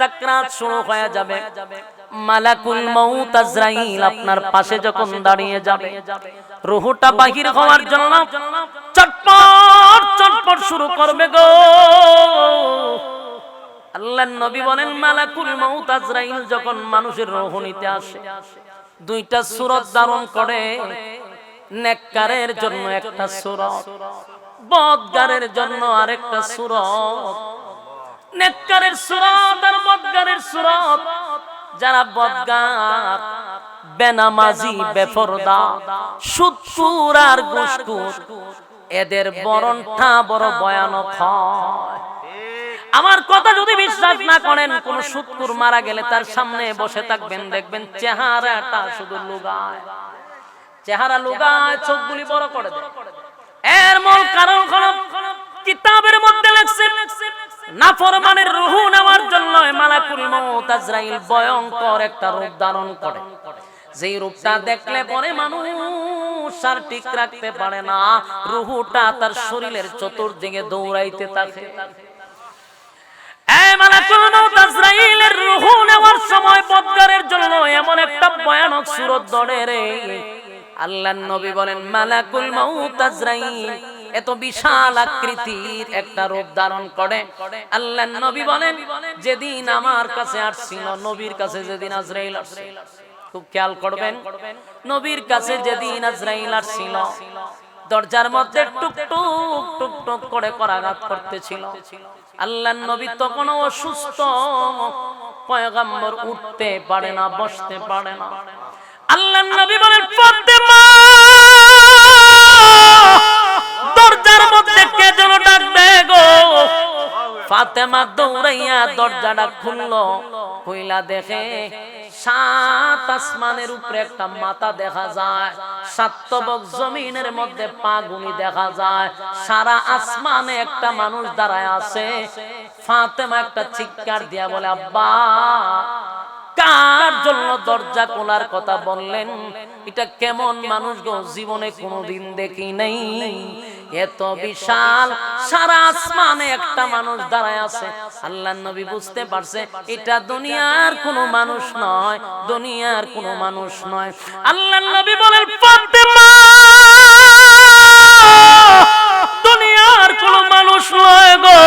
সাকরাত শুরু হয়ে যাবে। মালাকুল মউত আজরাইল আপনার পাশে যখন দাঁড়িয়ে যাবে। রুহুটা বাহির হওয়ার জন্য চটপট চটপট শুরু করবে গো। আল্লাহ নবী বলেন, মালাকুল মউত আজরাইল যখন মানুষের রুহ নিতে আসে, দুইটা সুরত ধারণ করে। নেককারের জন্য একটা সুরত, বদগারের জন্য আরেকটা সুরত। নেককারের সুরত আর সুরত। যারা বদগার, বেনামাজি, বেফরদা আর এদের বরণটা বড় ভয়ানক হয়। আমার কথা যদি বিশ্বাস না করেন, কোন সুৎকুর মারা গেলে তার সামনে বসে থাকবেন, দেখবেন চেহারাটা শুধু লুগায়। চেহারা লুগায়, চোখগুলি বড় করে এর মূল কারণ কিতাবের মধ্যে লেখছে নাফরমানের রূহ নেওয়ার জন্য মালাকুল মউত আজরাইল ভয়ঙ্কর একটা রূপ ধারণ করে। যেই রূপটা দেখলে পরে মানুষ আর ঠিক রাখতে পারে না। রুহুটা তার শরীরের চতুর্দিকে দৌড়াইতে থাকে। মালাকুল রূহ নেওয়ার সময় বদকারের জন্য এমন একটা ভয়ানক সুরত রে। আল্লাহ নবী বলেন, মালাকুল মউত আজরাইল এত বিশাল আকৃতির একটা রূপ ধারণ করে। আল্লাহ নবী বলেন, যেদিন আমার কাছে আসছিল, নবীর কাছে যেদিন আজরাইল আসছিল খুব খেয়াল করবেন, নবীর কাছে যেদিন আজরাইল আসছিল, দরজার মধ্যে টুক টুক টুক টুক করে করাঘাত করতেছিল। আল্লাহ নবী তখন অসুস্থ, পয়গাম্বর উঠতে পারে না, বসতে পারে না। আল্লাহ নবী বলেন ফাতেমা ফাতেমা দৌড়াইয়া দরজাটা খুললো। কইলা, দেখে সাত আসমানের উপরে একটা মাথা দেখা যায় সাতবক জমিনের মধ্যে পাগুনি দেখা যায়। সারা আসমানে একটা মানুষ দাঁড়ায় আছে। ফাতেমা একটা চিৎকার দিয়া বলে, আব্বা, কার জন্য দরজা খোলার কথা বললেন? এটা কেমন মানুষ গো? জীবনে কোনোদিন দেখি নাই। এত বিশাল সারা আসমানে একটা মানুষ দাঁড়ায় আছে। আল্লাহ নবী বুঝতে পারছে এটা দুনিয়ার কোনো মানুষ নয় দুনিয়ার কোনো মানুষ নয়। আল্লাহ নবী বলেন ফাতেমা দুনিয়ার কোনো মানুষ নয় গো।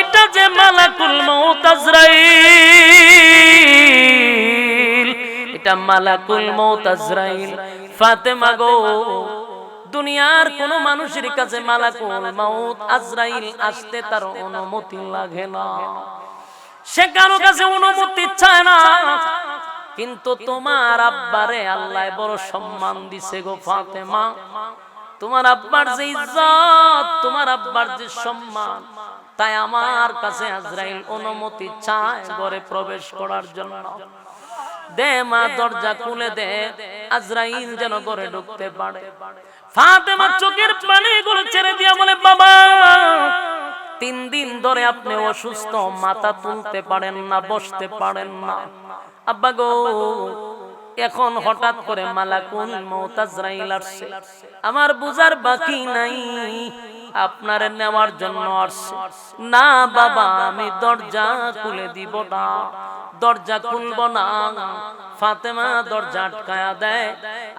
এটা যে মালাকুল মউত আজরাইল এটা মালাকুল মউত আজরাইল। ফাতেমা গো দুনিয়ার কোন মানুষের কাছে মালাকুল মউত আজরাইল আসতে তার অনুমতি লাগে না। সে কারও কাছে অনুমতি চায় না। কিন্তু তোমার আব্বারে আল্লাহ বড় সম্মান দিছে গো ফাতেমা। তোমার আব্বার যে ইজ্জত তোমার আব্বার যে সম্মান তাই আমার কাছে আজরাইল অনুমতি চায় ঘরে প্রবেশ করার জন্য। দে মা দরজা খুলে দে আজরাইল যেন ঘরে ঢুকতে পারে। ফাতেমা চোখের পানিগুলো ছেড়ে দিয়া বলে বাবা তিন দিন ধরে আপনি অসুস্থ মাথা তুলতে পারেন না বসতে পারেন না। আব্বা গো এখন হঠাৎ করে মালাকুল মৌতাজরাইল আসছে। আমার বুঝার বাকি নাই। আপনারে নেওয়ার জন্য আসছে। না বাবা, আমি দরজা খুলে দিব না। দরজা খুলব না। ফাতেমা দরজা আটকায়া দেয়।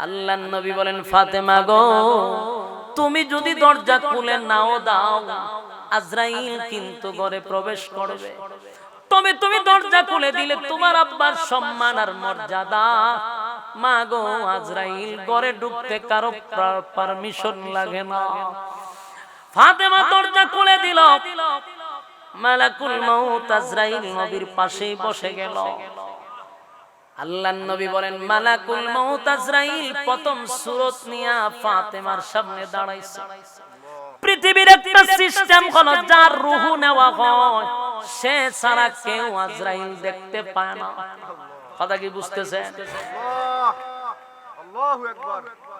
আল্লাহ নবী বলেন, ফাতেমা গো, তুমি যদি দরজা খুলে নাও দাও, আজরাইল কিন্তু ঘরে প্রবেশ করবে। তবে তুমি দরজা খুলে দিলে তোমার আব্বার সম্মান আর মর্যাদা। মা গো, আজরাইল ঘরে ঢুকতে কারও পারমিশন লাগে না। ফাতেমা দরজা খুলে দিল। মালাকুল মউত আজরাইল নবীর পাশেই বসে গেল। আল্লাহ নবী বলেন, মালাকুল মউত আজরাইল, প্রথম সুরত নিয়া ফাতেমার সামনে দাঁড়াইছে। পৃথিবীর একটা সিস্টেম হলো, যার রুহু নেওয়া হয়, সে ছাড়া কেউ আজরাইল দেখতে পায় না। কথা কি বুঝতেছেন?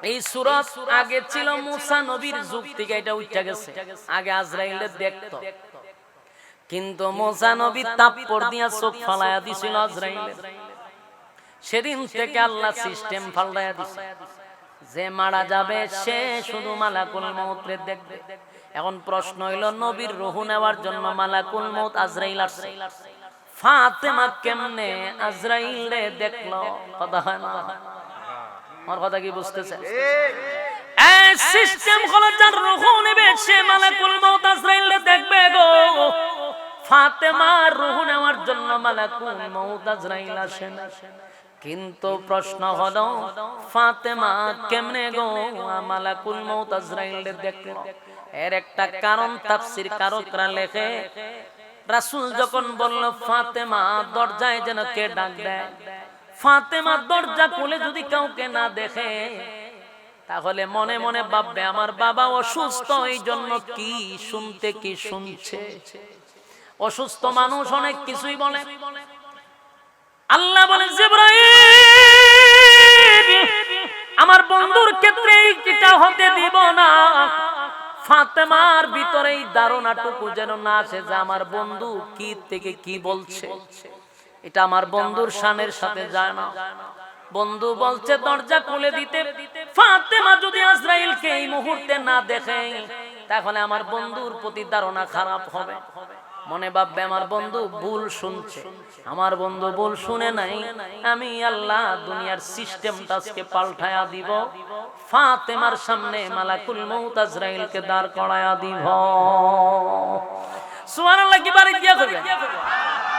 এই সুরত আগে ছিল মুসা নবীর যুগ থেকে এটা উঠে গেছে। আগে আজরাইলে দেখতো। কিন্তু মোসা নবী তাপ্পর দিয়া চোখ ফালাইয়া দিছিল আজরাইলে সেদিন থেকে আল্লাহ সিস্টেম ফালাইয়া দিছে। যে মারা যাবে, সে শুধু মালাকুল মৌতরে দেখবে। এখন প্রশ্ন হইল, নবীর রুহু নেওয়ার জন্য মালাকুল মৌত আজরাইল আসছে। ফাতেমা কেমনে আজরাইল দেখল? কথা হয় না। আমার কথা কি বুঝতেছে? সিস্টেম হলো যার রুহু নেবে, সে মালাকুল দেখবে গো। রুহু নেওয়ার জন্য মালাকুল কিন্তু প্রশ্ন হলো, ফাতেমা কেমনে গো? মালাকুল আজরাইল দেখল। এর একটা কারণ তাফসীর কারকরা লেখে, রাসূল যখন বলল, ফাতেমা, দরজায় যেন কে ডাক দেয়? ফাতেমা দরজা খুলে যদি কাউকে না দেখে, তাহলে মনে মনে ভাববে, আমার বাবা অসুস্থ এই জন্য কি শুনতে, কি শুনছে? অসুস্থ মানুষ অনেক কিছুই বলে। আল্লাহ জিব্রাইল, আমার বন্ধুর ক্ষেত্রে হতে দিব না। ফাতেমার ভিতরে এই ধারণাটুকু যেন না আসে যে আমার বন্ধু কি থেকে কি বলছে। এটা আমার বন্ধুর শানের সাথে যায় না। বন্ধু বলছে, দরজা খুলে দিতে। ফাতেমা যদি আজরাইলকে এই মুহূর্তে না দেখে, তাহলে আমার বন্ধুর প্রতি ধারণা খারাপ হবে। মনে ভাববে, আমার বন্ধু ভুল শুনছে। আমার বন্ধু ভুল শুনে নাই। আমি আল্লাহ দুনিয়ার সিস্টেমটা আজকে পাল্টায়া দিব। ফাতেমার সামনে মালাকুল মৌত আজরাইলকে দাঁড় করায়া দিব। সুবহানাল্লাহ, কি বাড়ি দিয়া করবে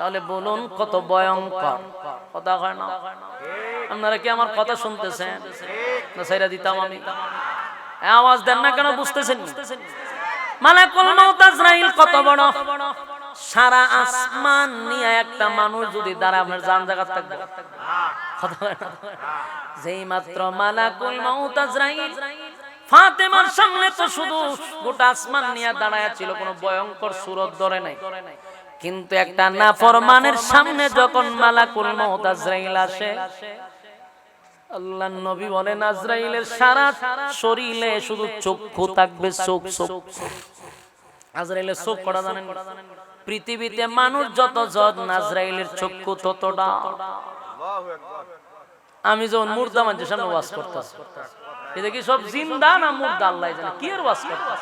তাহলে বলুন কত ভয়ঙ্কর। কথা হয় না? আপনারা কি আমার কথা শুনতেছেন? না দিতাম আমি। আওয়াজ দেন না কেন, বুঝতেছেন মালাকুল মউত আজরাইল কত বড়। সারা আসমান নিয়ে একটা মানুষ যদি দাঁড়া আপনার জান জায়গা থাকবে। হয়? যেই মাত্র মালাকুল মউত আজরাইল। ফাতেমার সামনে তো শুধু গোটা আসমান নিয়ে দাঁড়ায় ছিল, কোনো ভয়ঙ্কর সুরত ধরে নাই। কিন্তু একটা নাফরমানের সামনে যখন মালাকুল মউত আজরাইল আসে আল্লাহ নবী বলেন, আজরাইলের সারা শরীরে শুধু চক্ষু থাকবে, চোখ চোখ। আজরাইলের চোখ করা জানেন? পৃথিবীতে মানুষ যত যত নাজরাইলের চক্ষু ততটা। আমি যখন মুর্দা মানুষের সামনে ওয়াজ করতাম এটা কি সব জিন্দা না মুর্দা, আল্লাহ জানে, কি এর ওয়াজ করতাম?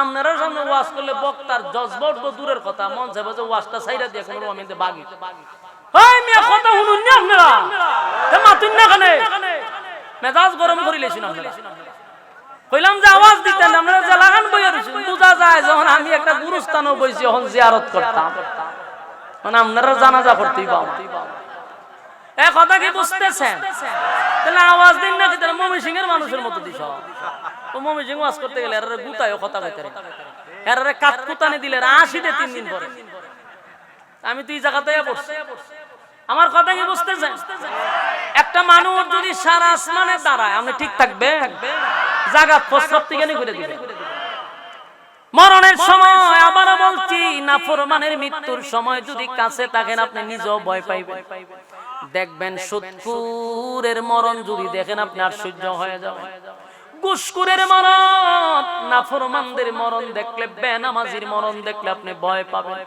আপনারা সামনে ওয়াজ করলে বক্তার জজবট তো দূরের কথা, মন চাইবে যে ওয়াজটা সাইডা দিয়ে কোনো আমি বাগি। ওই মিয়া, কথা শুনুন না আপনারা? মাতুন না কানে? মেজাজ গরম করে লেছেন আপনারা। কইলাম যে আওয়াজ দিতেন, আপনারা যে লাগান বইয়া রয়েছেন বোঝা যায় যখন আমি একটা গুরুস্থানও বইছি, এখন জিয়ারত করতাম। মানে আপনারা জানাজা করতেই পাও এ কথা কি বুঝতেছেন? তাহলে আওয়াজ দিন না তাহলে মমি সিং এর মানুষের মতো দিস? ও মমি সিং ওয়াজ করতে গেলে এর গুতায় কথা কইতে এর কাত কুতানি দিলে আসি দে তিন দিন পরে। আমি তুই জায়গাতে পড়ছি। আমার কথা কি বুঝতেছেন? একটা মানুষ যদি সারা আসমানে দাঁড়ায়, আপনি ঠিক থাকবে জায়গা প্রস্তাব থেকে করে দিবে মরণের সময় আবার বলছি নাফরমানের মৃত্যুর সময় যদি কাছে থাকেন আপনি নিজেও ভয় পাইবেন। দেখবেন সত্যুরের মরণ যদি দেখেন আপনি আর সহ্য হয়ে যাবে। গুসকুরের মরণ নাফরমানদের মরণ দেখলে বেনামাজির মরণ দেখলে আপনি ভয় পাবেন।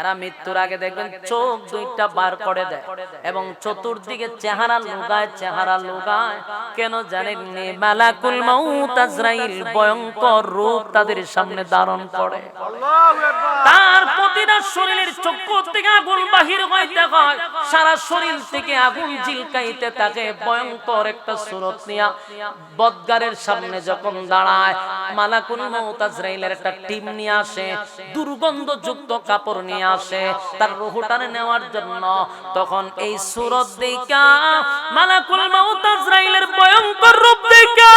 এরা মৃত্যুর আগে দেখবেন চোখ দুইটা বার করে দেয় এবং চতুর্দিকে চেহারা লুগায় চেহারা লুগায়। কেন জানেন মালাকুল মাউত আজরাইল ভয়ঙ্কর রূপ তাদের সামনে ধারণ করে। তার প্রতিটা শরীরের চক্ষু থেকে আগুন বাহির হইতে হয়। সারা শরীর থেকে আগুন জিলকাইতে থাকে। ভয়ঙ্কর একটা সুরত নিয়া বদগারের সামনে যখন দাঁড়ায় মালাকুল মাউত আজরাইলের একটা টিম নিয়ে আসে। দুর্গন্ধযুক্ত কাপড় নিয়ে আসে, তার রুহুটানে নেওয়ার জন্য। তখন এই সুরত দেখা মালাকুল মাউত আজরাইলের ভয়ঙ্কর রূপ দেখা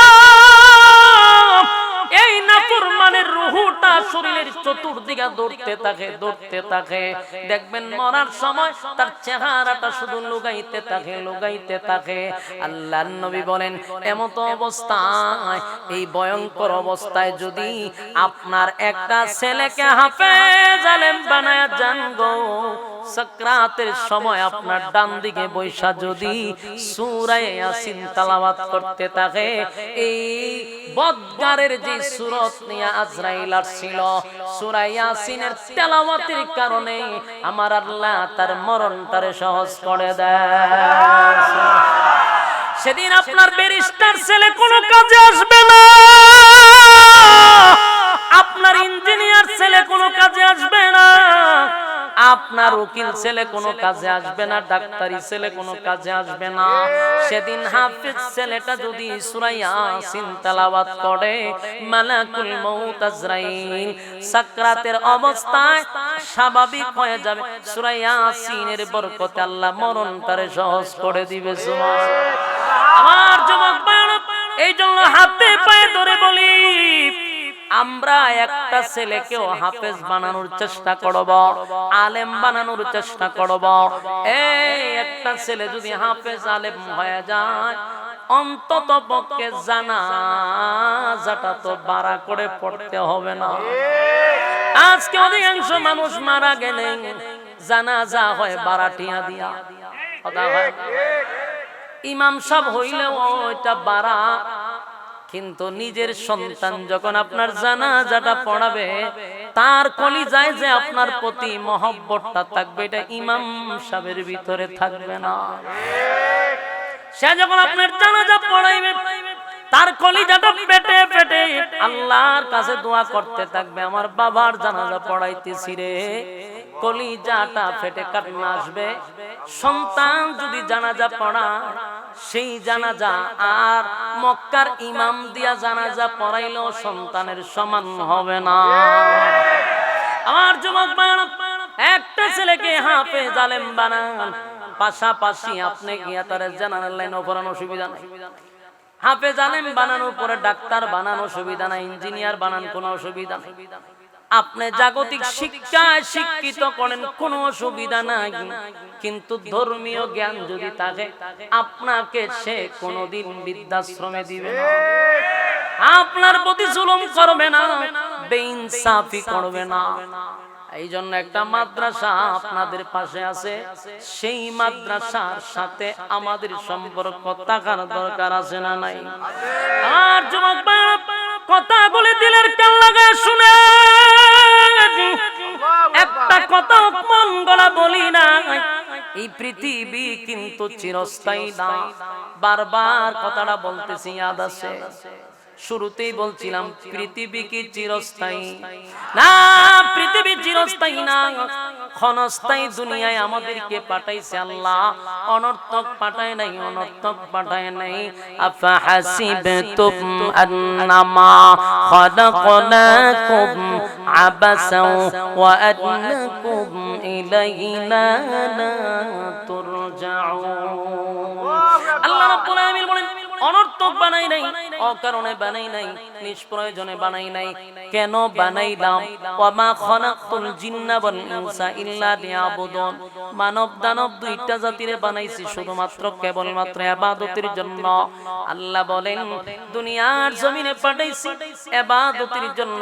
এই নাফরমানের রুহুটা শরীরের চতুর্দিকে দৌড়তে থাকে দৌড়তে থাকে। দেখবেন মরার সময় তার চেহারাটা শুধু লুগাইতে থাকে লুগাইতে থাকে। আল্লাহর নবী বলেন, এমত অবস্থায়, এই ভয়ঙ্কর অবস্থায় যদি আপনার একটা ছেলেকে হাফেজ আলেম বানায় যান গো, সাকরাতের সময় আপনার ডান দিকে বৈশা যদি সূরায়ে ইয়াসিন তেলাওয়াত করতে থাকে, এই বদগারের যে সূরত নিয়ে আজরাইল আসছিল। সূরা ইয়াসিনের তেলাওয়াতের কারণে আমার আল্লাহ তার মরণটারে সহজ করে দেয় সেদিন আপনার ব্যারিস্টার ছেলে কোনো কাজে আসবে না। আপনার ইঞ্জিনিয়ার ছেলে কোনো কাজে আসবে না। আপনার উকিল ছেলে কোনো কাজে আসবে না, ডাক্তারি ছেলে কোনো কাজে আসবে না। সেদিন হাফিজ ছেলেটা যদি ইয়াসিন তেলাওয়াত করে, মালাকুল মউত আজরাইল, সাকরাতের অবস্থায় স্বাভাবিক হয়ে যাবে। সূরা ইয়াসিনের বরকতে আল্লাহ মরণ তারে সহজ করে দিবে, সুবহানাল্লাহ। আমার যুবক এই জন্য হাতে পায়ে ধরে বলি আমরা একটা ছেলেকেও হাফেজ বানানোর চেষ্টা করব, আলেম বানানোর চেষ্টা করব। এই একটা ছেলে যদি হাফেজ, আলেম হয়ে যায়, অন্তত পক্ষে জানা যাটা তো বাড়া করে পড়তে হবে না। আজকে অধিকাংশ মানুষ মারা গেলে জানাজা হয় বারাটিয়া দিয়া। হয় ইমাম সাহেব হইলেও ওইটা বাড়া কিন্তু নিজের সন্তান যখন আপনার জানাজাটা পড়াবে, তার কলিজায় যে আপনার প্রতি মহব্বতটা থাকবে, এটা ইমাম সাহেবের ভিতরে থাকবে না। সে যখন আপনার জানাজা পড়াইবে, তার কলিজাটা পেটে পেটে আল্লাহর কাছে দোয়া করতে থাকবে, আমার বাবার জানাজা পড়াইতেছি রে। কলিজাটা ফেটে কাটনা আসবে। সন্তান যদি জানাজা পড়ায় সেই জানাজা আর মক্কার ইমাম দিয়া জানাজা পড়াইলেও সন্তানের সমান হবে না। আমার যুবক একটা ছেলেকে হাফে জালেম বানান। পাশাপাশি আপনি গিয়া তার জানানোর লাইন পড়ানো অসুবিধা নাই। হাফেজ জালেম বানানোর পরে ডাক্তার বানানো সুবিধা নাই। ইঞ্জিনিয়ার বানান কোনো অসুবিধা নাই। আপনি জাগতিক শিক্ষায় শিক্ষিত করেন কোনো অসুবিধা নাই। কিন্তু ধর্মীয় জ্ঞান যদি থাকে আপনাকে সে কোনোদিন বৃদ্ধাশ্রমে দিবে না। আপনার প্রতি জুলুম করবে না। বেইনসাফি করবে না। এই জন্য একটা মাদ্রাসা আপনাদের পাশে আছে। সেই মাদ্রাসার সাথে আমাদের সম্পর্ক থাকার দরকার আছে না নাই? আর যুবক ভাইরা, কথাগুলি দিলের কান লাগা শুনে। একটা কথা মন বলি না এই পৃথিবী কিন্তু চিরস্থায়ী না। বারবার কথাটা বলতেছি, ইয়াদ শুরুতেই বলছিলাম, পৃথিবী কি চিরস্থায়ী? না, পৃথিবী চিরস্থায়ী না। ক্ষণস্থায়ী দুনিয়ায় আমাদেরকে পাঠাইছে আল্লাহ। অনর্থক পাঠায় নাই, অনর্থক পাঠায় নাই। আফা হাসিবতুম আন্নামা খলাকনাকুম ইলাইনা লা তুরজাউন আল্লাহ রাব্বুল আলামিন বলেন অনর্থক বানাই নাই অকারণে বানাই নাই নিষ্প্রয়োজনে বানাই নাই। কেন বানাইলাম? ওয়ামা খালাকতুল জিন্না ওয়াল ইনসা ইল্লা লিয়াবুদুন। মানব দানব দুইটা জাতিরে বানাইছি শুধুমাত্র কেবলমাত্র ইবাদতের জন্য। আল্লাহ বলেন দুনিয়ার জমিনে পাঠাইছি ইবাদতের জন্য।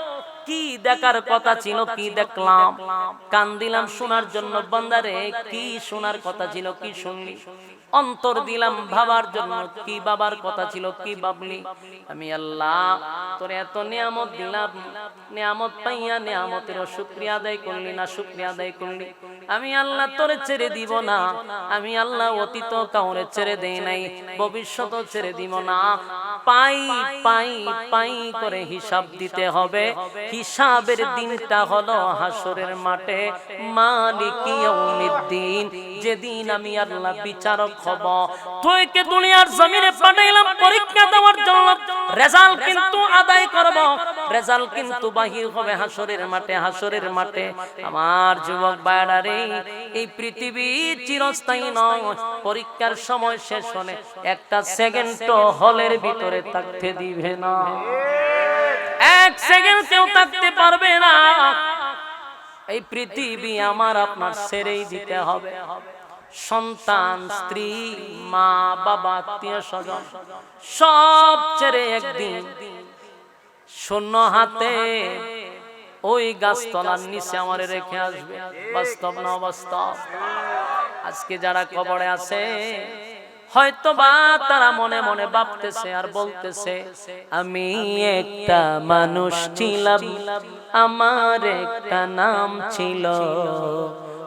কি দেখার কথা ছিল, কি দেখলাম? কান দিলাম শোনার জন্য, বান্দারে, কি শোনার কথা ছিল, কি শুনলি? অন্তর দিলাম ভাবার জন্য, কি বাবার কথা ছিল, কি ভাবলি? আমি আল্লাহ, তোর এত নিয়ামত দিলাম। নিয়ামত পাইয়া নিয়ামতের শুক্রিয়া আদায় করলি না শুক্রিয়া আদায় করলি? আমি আল্লাহ তোরে ছেড়ে দিব না। আমি আল্লাহ অতীত কাউরে ছেড়ে দেই নাই ভবিষ্যৎ ছেড়ে দিব না। পাই পাই পাই করে হিসাব দিতে হবে। হিসাবের দিনটা হলো হাসরের মাঠে। মালিক ইয়াউমিদ্দিন। যেদিন আমি আল্লাহ বিচারক হব তুইকে দুনিয়ার জমিনে পাঠাইলাম, পরীক্ষা দেওয়ার জন্য। রেজাল্ট কিন্তু আদায় করব। রেজাল্ট কিন্তু বাহির হবে হাসরের মাঠে হাসরের মাঠে। আমার যুবক বায়ডারে এই পৃথিবী চিরস্থায়ী নয়। পরীক্ষার সময় শেষ হলে একটা সেকেন্ড হলের ভিতরে থাকতে দিবে না। এক সেকেন্ড কেউ থাকতে পারবে না। এই পৃথিবী আমার আপনার ছেড়েই দিতে হবে। সন্তান স্ত্রী মা বাবা আত্মীয় স্বজন সব ছেড়ে একদিন শূন্য হাতে ওই গাছতলার নিচে আমারে রেখে আসবে। বাস্তব না বাস্তব আজকে যারা কবরে আছে হয়তো বা তারা মনে মনে ভাবতেছে আর বলতেছে আমি একটা মানুষ ছিলাম। আমার একটা নাম ছিল।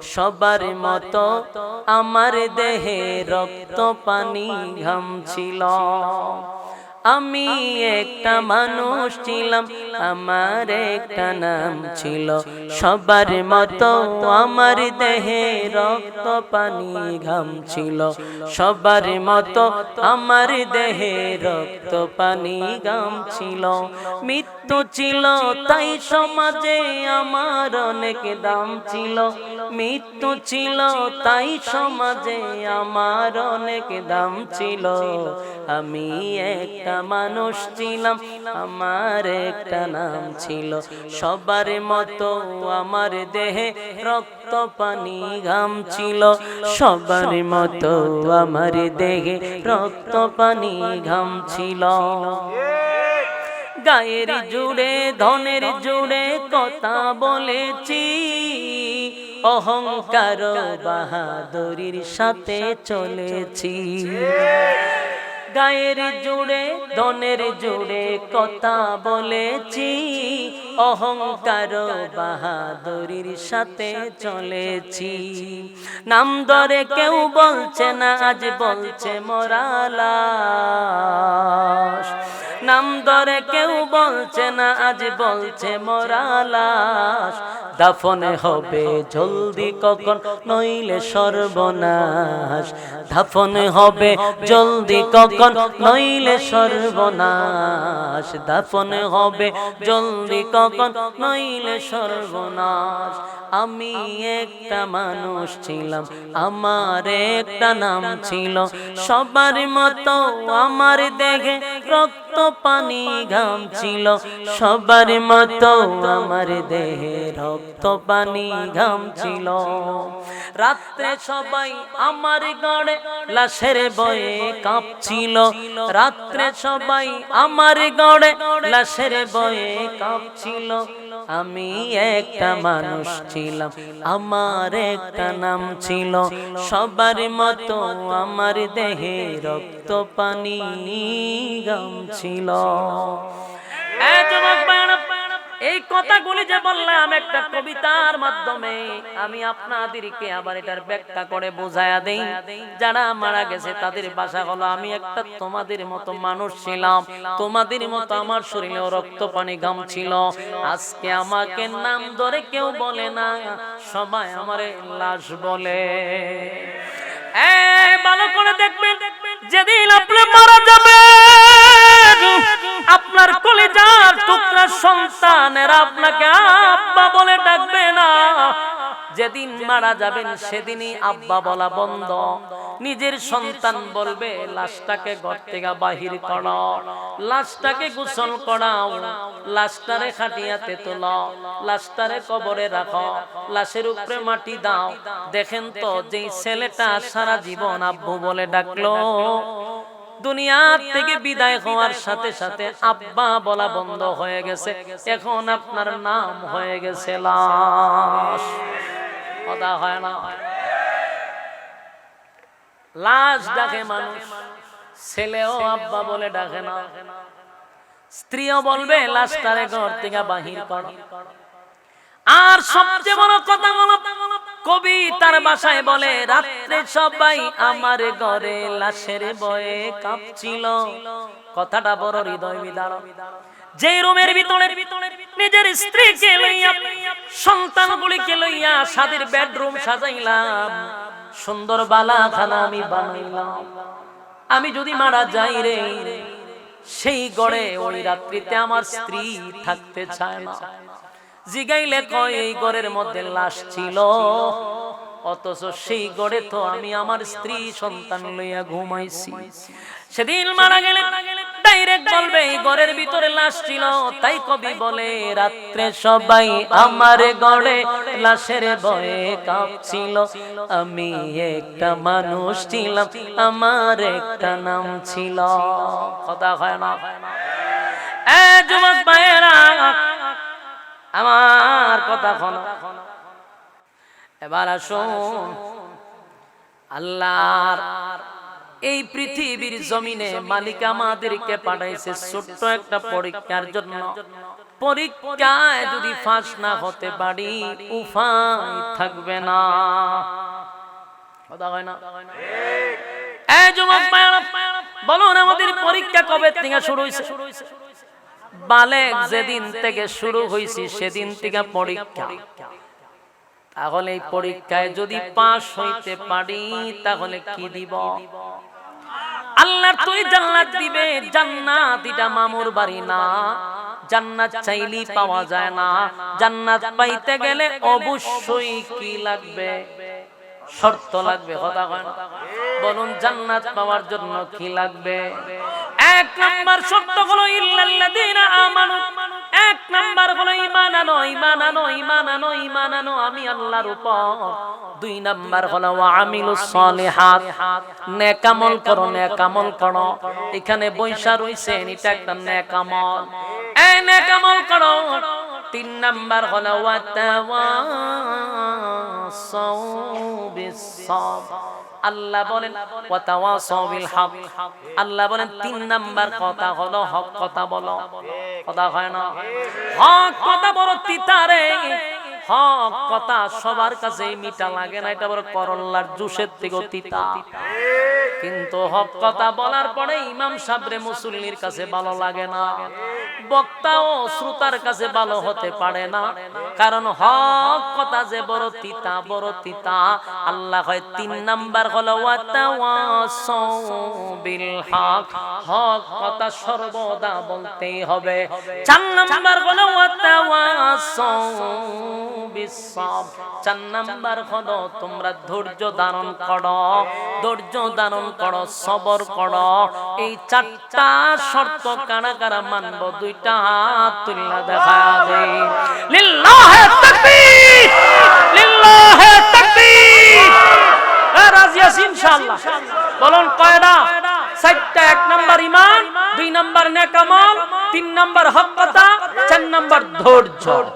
সবার মতো আমার দেহে রক্ত পানি ঘাম ছিল। আমি একটা মানুষ ছিলাম। আমার একটা নাম ছিল সবার মতো আমার দেহে রক্ত পানি ঘাম ছিল সবার মতো আমার দেহে রক্ত পানি ঘাম ছিল। মৃত্যু ছিল তাই সমাজে আমার অনেক দাম ছিল। মৃত্যু ছিল তাই সমাজে আমার অনেক দাম ছিল। আমি একটা মানুষ ছিলাম আমার একটা নাম ছিল। সবার মতো আমার দেহে রক্ত পানি ঘাম ছিল। সবার মতো আমার দেহে রক্ত পানি ঘাম ছিল। গায়ের জুড়ে, ধনের জুড়ে কথা বলেছি। অহংকার বাহাদুরির সাথে চলেছি। গায়ের জুড়ে ধনের জুড়ে কথা বলেছি। অহংকার বাহাদুরির সাথে চলেছি। নাম ধরে কেউ বলছে না, আজ বলছে মরালাস নাম ধরে কেউ বলছে না, আজ বলছে মরালাস দাফনে হবে জলদি কখন, নইলে সর্বনাশ। দাফনে হবে জলদি কখন নইলে সর্বনাশ। দাফনে হবে জলদি কখন? নইলে সর্বনাশ। আমি একটা মানুষ ছিলাম, আমার একটা নাম ছিল। সবার মতো আমার দেখে রক্ত পানি ঘাম ছিল। সবার মতো আমার দেহে রক্ত পানি ঘাম ছিল। রাত্রে সবাই আমার গড়ে লাশের বয়ে কাঁপছিল। রাত্রে সবাই আমার গড়ে লাশের বয়ে কাঁপছিল। আমি একটা মানুষ ছিলাম আমার একটা নাম ছিল। সবার মতো আমার দেহে রক্ত পানি গাম ছিল। ভাইরা, এই কথাগুলি যে বললাম একটা কবিতার মাধ্যমে, আমি আপনাদেরকে আবার এটার ব্যাখ্যা করে বোঝায়া দেই। যারা মারা গেছে, তাদের বাসা হলো, আমি একটা তোমাদের মতো মানুষ ছিলাম। তোমাদের মতো আমার শরীরেও রক্ত পানি গাম ছিল। আজকে আমাকে নাম ধরে কেউ বলে না, সবাই আমার লাশ বলে। ভালো করে দেখবেন, যেদিন আপনি মারা যাবেন, আপনার কলিজার টুকরা সন্তানেরা আপনাকে আব্বা বলে ডাকবে না। যেদিন মারা যাবেন সেদিনই আব্বা বলা বন্ধ। নিজের সন্তান বলবে, লাশটাকে ঘর থেকে বাহির করো। লাশটাকে গোসল করাও। লাশটারে খাটিয়াতে তোলো। লাশটারে কবরে রাখো। লাশের উপরে মাটি দাও। দেখেন তো, যেই ছেলেটা সারা জীবন আব্বু বলে ডাকলো। দুনিয়ার থেকে বিদায় হওয়ার সাথে সাথে আব্বা বলা বন্ধ হয়ে গেছে। এখন আপনার নাম হয়ে গেছে লাশ। কথা হয় না। লাশ ডাকে মানুষ। ছেলেও আব্বা বলে ডাকে না। স্ত্রীও বলবে লাশটারে ঘর থেকে বাহির কর। আর সবচেয়ে বড় কথা হলো কবি তার বাসায় বলে, রাত্রে সবাই আমার ঘরে লাশের বয়ে কাঁপছিল। কথাটা বড় হৃদয় বিদারক। যে রুমের ভিতরে নিজের স্ত্রীকে লইয়া সন্তান সন্তানগুলিকে লইয়া সাদের বেডরুম সাজাইলাম, সুন্দর বালাখানা আমি বানাইলাম। আমি যদি মারা যাই রে, সেই গড়ে ওই রাত্রিতে আমার স্ত্রী থাকতে চায় না। জিগাইলে কয়, এই গড়ের মধ্যে লাশ ছিল। অথচ সেই গড়ে তো আমি আমার স্ত্রী সন্তান লইয়া ঘুমাইছি। সেদিন মারা গেলে ডাইরেক্ট বলবে, এই ঘরের ভিতরে লাশ ছিল। তাই কবি বলে, রাত্রে সবাই আমার গড়ে লাশের ভয়ে কাঁপছিল। আমি একটা মানুষ ছিলাম, আমার একটা নাম ছিল। কথা হয় না। এ যুবক ভাইয়েরা আমার কথা শোনো। এবার আসুন আল্লাহর এই পৃথিবীর জমিনে মালিক আমাদেরকে পাঠাইছে ছোট্ট একটা পরীক্ষার জন্য। পরীক্ষায় যদি ফাঁস না হতে পারি উফাই থাকবে না। কথা হয় না? বলুন আমাদের পরীক্ষা কবে থেকে শুরু হয়েছে বালেক যেদিন থেকে শুরু হয়েছে সেদিন থেকে পরীক্ষা। তাহলে এই পরীক্ষায় যদি পাশ হইতে পারি, তাহলে কি দিব? আল্লাহ তুই জান্নাত দিবে জান্নাত এটা মামুর বাড়ি না। জান্নাত চাইলি পাওয়া যায় না। জান্নাত পাইতে গেলে অবশ্যই কি লাগবে? শর্ত লাগবে, কথা কয় বলুন, জান্নাত পাওয়ার জন্য কি লাগবে? এক নাম্বার শর্ত হলো, ইল্লাল্লাযীনা আমানু। এক নাম্বার হলো ঈমান আনো ঈমান আনো ঈমান আনো ঈমান আনো আমি আল্লাহর উপর। দুই নাম্বার হলো আমিলুস সালিহাত। নেক আমল করো, নেক আমল করো। এখানে বৈশা রইছেন এটা একটা নেক আমল। এই নেক আমল করো। তিন নাম্বার হলো আল্লাহ বলেন আল্লাহ বলেন, তিন নাম্বার কথা হলো হক, কথা বলো। কথা হয় না। হক কথা বলো তিতারে। হক কথা সবার কাছে মিঠা লাগে না, এটা বড় করল্লার জুসের থেকে তিতা। কিন্তু হক কথা বলার পরে ইমাম সাবরে মুসল্লির কাছে ভালো লাগে না। বক্তা ও শ্রোতার কাছে ভালো হতে পারে না। কারণ হক কথা যে বড় তিতা বড় তিতা। আল্লাহ হয় তিন নাম্বার হলো বিল হক। হক কথা সর্বদা বলতেই হবে। চার নাম্বার হলো চার নাম্বার হলো, তোমরা ধৈর্য ধারণ করো, ধৈর্য ধারণ করো, সবর করো। এই চারটা শর্ত কারা কারা মানব, দুইটা হাত তুললা দেখা বলুন কয়টা চারটা, এক নাম্বার ইমান দুই নাম্বার নেক আমল তিন নাম্বার হক কথা চার নাম্বার ধৈর্য।